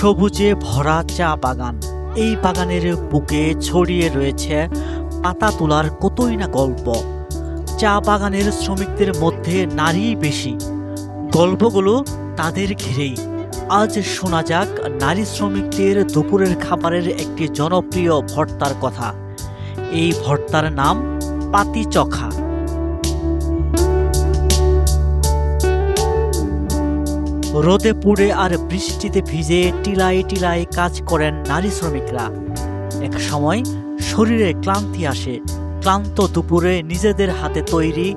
সবুজে ভরা চা বাগান। এই বাগানের বুকে ছড়িয়ে রয়েছে পাতা তোলার কতই না গল্প। চা বাগানের শ্রমিকদের মধ্যে নারী বেশি। গল্পগুলো তাদের ঘিরেই। আজ শোনা যাক নারী শ্রমিকদের দুপুরের খাবারের একটি জনপ্রিয় ভর্তার কথা। এই ভর্তার নাম পাতি চখা রোদে পুড়ে আর বৃষ্টিতে ভিজে টিলায় টিলায় কাজ করেন নারী শ্রমিকরা। এক সময় শরীরে ক্লান্তি আসে। ক্লান্ত দুপুরে নিজেদের হাতে তৈরি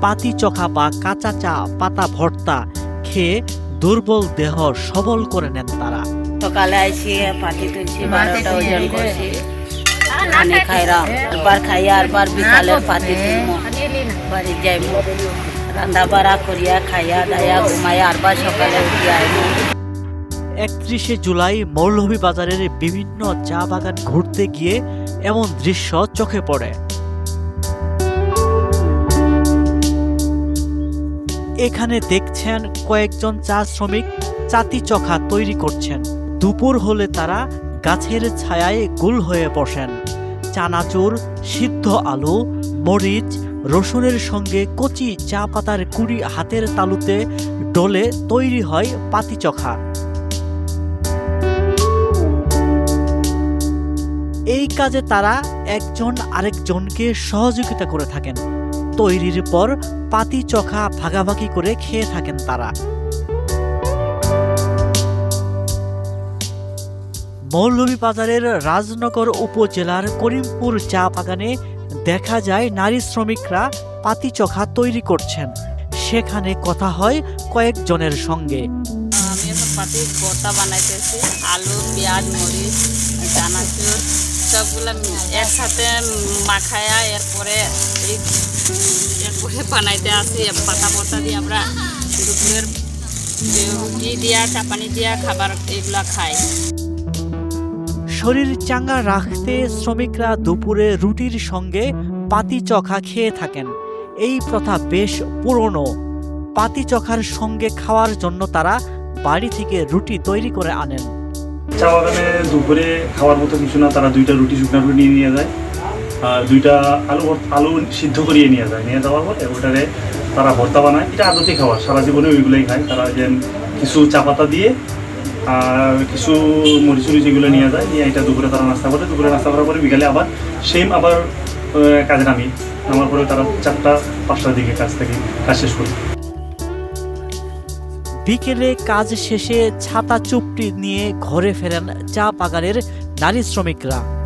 পাতি চখা বা কাঁচা চা পাতা ভর্তা খেয়ে দুর্বল দেহ সবল করে নেন তারা। সকালে আইসি পাটি তুলছি বারোটা ওজন করছি। পানি খাইলাম একবার খাই আর বার বিকালের পাতি তুলমো বাড়ি রান্না বাড়া করিয়া খাইয়া দাইয়া ঘুমাইয়া আরবার সকালে উঠি আইমো একত্রিশে জুলাই মৌলভীবাজারের বিভিন্ন চা বাগান ঘুরতে গিয়ে এমন দৃশ্য চোখে পড়ে। এখানে দেখছেন কয়েকজন চা শ্রমিক চাতি চখা তৈরি করছেন। দুপুর হলে তারা গাছের ছায়ায় গুল হয়ে বসেন। চানাচুর, সিদ্ধ আলু মরিচ, রসুনের সঙ্গে কচি চা পাতার কুড়ি হাতের তালুতে ডলে তৈরি হয় পাতিচখা এই কাজে তারা একজন আরেকজনকে সহযোগিতা করে থাকেন। তৈরির পর পাতি চখা ভাগাভাগি করে খেয়ে থাকেন তারা। মৌলভীবাজারের রাজনগর উপজেলার করিমপুর চা বাগানে দেখা যায় নারী শ্রমিকরা পাতি চখা তৈরি করছেন। সেখানে কথা হয় কয়েকজনের সঙ্গে। আমি এখন পাতি ভর্তা বানাইতেছি, আলু, পেঁয়াজ, মরিচ চানাচুর সবগুলো একসাথে মাখায়া এরপরে এরপরে বানাইতে আসি পাতা ভর্তা দিয়ে আমরা দুপুরের রুটি দিয়া চাপানি দিয়া খাবার এগুলা খাই। শরীর চাঙ্গা রাখতে শ্রমিকরা দুপুরে রুটির সঙ্গে পাতি চখা খেয়ে থাকেন। এই প্রথা বেশ পুরনো। পাতি চখার সঙ্গে খাওয়ার জন্য তারা বাড়ি থেকে রুটি তৈরি করে আনেন। চা বাগানে দুপুরে খাওয়ার মতো কিছু না, তারা দুইটা রুটি, শুকনো রুটি নিয়ে যায়। আর দুইটা আলু আলু সিদ্ধ করিয়ে নিয়ে যায়। নিয়ে যাওয়ার পরে ওটারে তারা ভর্তা বানায়। এটা আদতে খাওয়া, সারা জীবনে ওইগুলোই খায়। তারা যে কিছু চা পাতা দিয়ে আর কিছু মরিচুরি যেগুলো নিয়ে যায়, নিয়ে এটা দুপুরে তারা নাস্তা করে, দুপুরে নাস্তা করার পরে বিকালে আবার সেম আবার কাজে নামি। নামার পরে তারা চারটা, পাঁচটার দিকে কাজ থেকে কাজ শেষ করি। বিকেলে কাজ শেষে ছাতা চুপটি নিয়ে ঘরে ফেরেন চা বাগানের নারী শ্রমিকরা।